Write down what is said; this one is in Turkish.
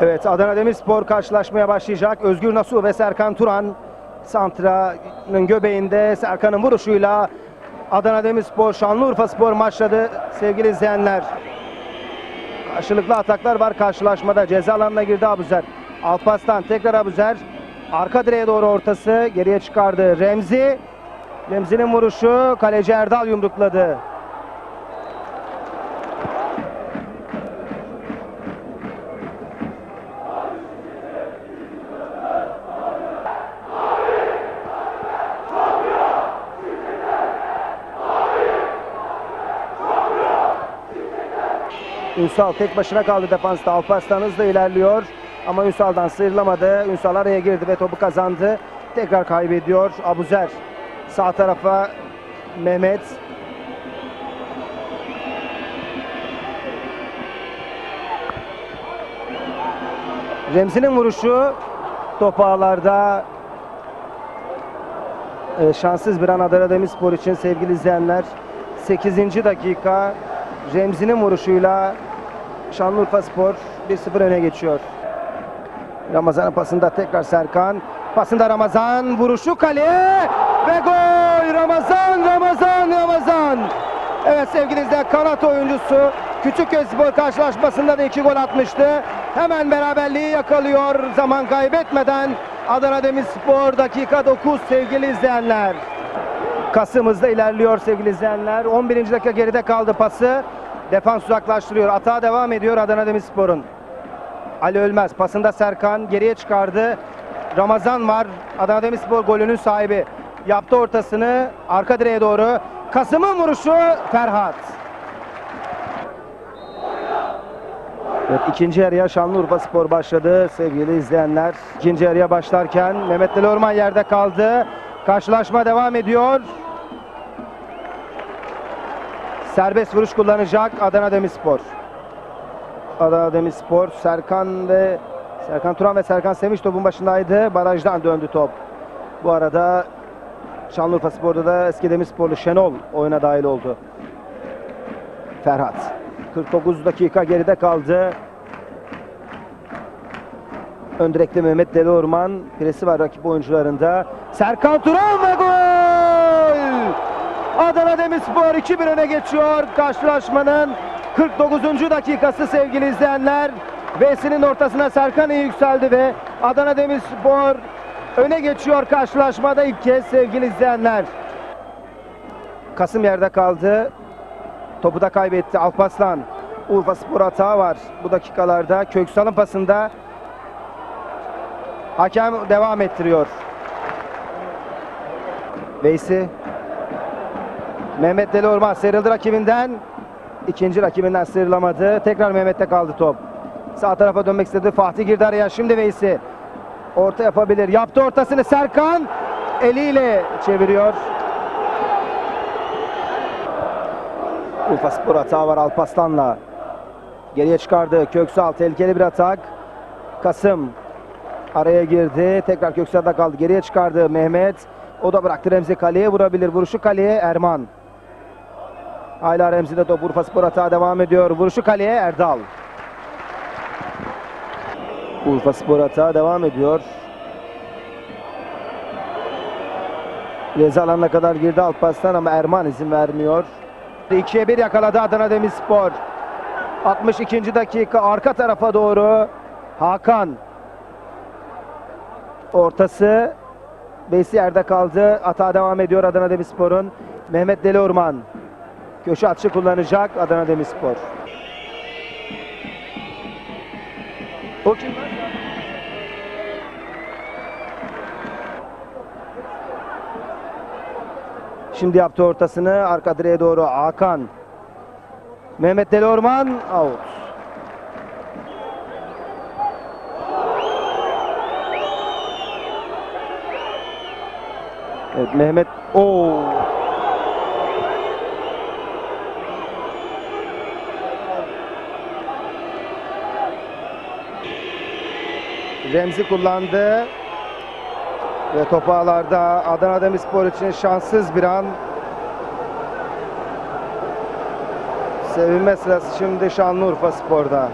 Evet Adana Demirspor karşılaşmaya başlayacak. Özgür Nasuh ve Serkan Turan Santra'nın göbeğinde Serkan'ın vuruşuyla Adana Demirspor Şanlıurfa Spor maçladı sevgili izleyenler. Karşılıklı ataklar var karşılaşmada. Ceza alanına girdi Abuzer. Alpaslan tekrar Abuzer. Arka direğe doğru ortası geriye çıkardı. Remzi. Remzi'nin vuruşu kaleci Erdal yumrukladı. Ünsal tek başına kaldı defansta. Alparslan hızla ilerliyor. Ama Ünsal'dan sıyrılamadı. Ünsal araya girdi ve topu kazandı. Tekrar kaybediyor Abuzer. Sağ tarafa Mehmet. Remzi'nin vuruşu top ağlarda e, şanssız bir an Adana Demirspor için sevgili izleyenler. 8. dakika Remzi'nin vuruşuyla Şanlıurfa Spor 1-0 öne geçiyor. Ramazan'ın pasında tekrar Serkan. Pasında Ramazan vuruşu kaleye ve gol! Ramazan, Ramazan, Ramazan! Evet sevgili izleyenler kanat oyuncusu Küçükköy karşılaşmasında da iki gol atmıştı. Hemen beraberliği yakalıyor zaman kaybetmeden Adana Demirspor dakika 9 sevgili izleyenler. Kasım hızla ilerliyor sevgili izleyenler. 11. dakika geride kaldı pası. Defans uzaklaştırıyor. Atağa devam ediyor Adana Demirspor'un. Ali Ölmez pasında Serkan geriye çıkardı. Ramazan var. Adana Demirspor golünün sahibi. Yaptı ortasını arka direğe doğru. Kasım'ın vuruşu Ferhat. Evet, ikinci yarıya Şanlıurfa Spor başladı sevgili izleyenler. İkinci yarıya başlarken Mehmet Deli Orman yerde kaldı. Karşılaşma devam ediyor. Serbest vuruş kullanacak Adana Demirspor. Adana Demirspor Serkan ve Serkan Turan ve Serkan Sevinç topun başındaydı. Barajdan döndü top. Bu arada Şanlıurfa Spor'da da eski Demirsporlu Şenol oyuna dahil oldu. Ferhat. 49 dakika geride kaldı. Ön direkte Mehmet Deli Orman. Presi var rakip oyuncularında. Serkan Turan ve gol! Adana Demirspor 2-1 öne geçiyor karşılaşmanın 49. dakikası sevgili izleyenler. V'sinin ortasına Serkan iyi yükseldi ve Adana Demirspor öne geçiyor karşılaşmada ilk kez sevgili izleyenler. Kasım yerde kaldı. Topu da kaybetti Alpaslan. Urfa Spor hata var bu dakikalarda. Köksal'ın pasında hakem devam ettiriyor. Veysi Mehmet Deli Orman sıyrıldı rakibinden. İkinci rakibinden sıyrılamadı. Tekrar Mehmet'te kaldı top. Sağ tarafa dönmek istedi. Fatih girdi araya. Şimdi Veysi. Orta yapabilir. Yaptı ortasını Serkan. Eliyle çeviriyor. Urfa Spor hata var Alpaslan'la. Geriye çıkardı. Köksal tehlikeli bir atak. Kasım araya girdi. Tekrar Köksal'da kaldı. Geriye çıkardı Mehmet. O da bıraktı Remzi kaleye vurabilir. Vuruşu kaleye Erman. Hala Remzi'de top Urfa Spor hata devam ediyor. Vuruşu kaleye Erdal. Urfa Spor hata devam ediyor. Ceza alanına kadar girdi Alparslan ama Erman izin vermiyor. 2'ye 1 yakaladı Adana Demirspor. 62. dakika arka tarafa doğru Hakan. Ortası Veysi yerde kaldı. Hata devam ediyor Adana Demirspor'un. Mehmet Deli Orman. Köşe atışı kullanacak Adana Demirspor. O kim? Şimdi yaptı ortasını arka direğe doğru Hakan. Mehmet Deli Orman out. Evet Mehmet o Remzi kullandı. Ve top ağlarda Adana Demirspor için şanssız bir an. Sevinme sırası şimdi Şanlıurfa Spor'da.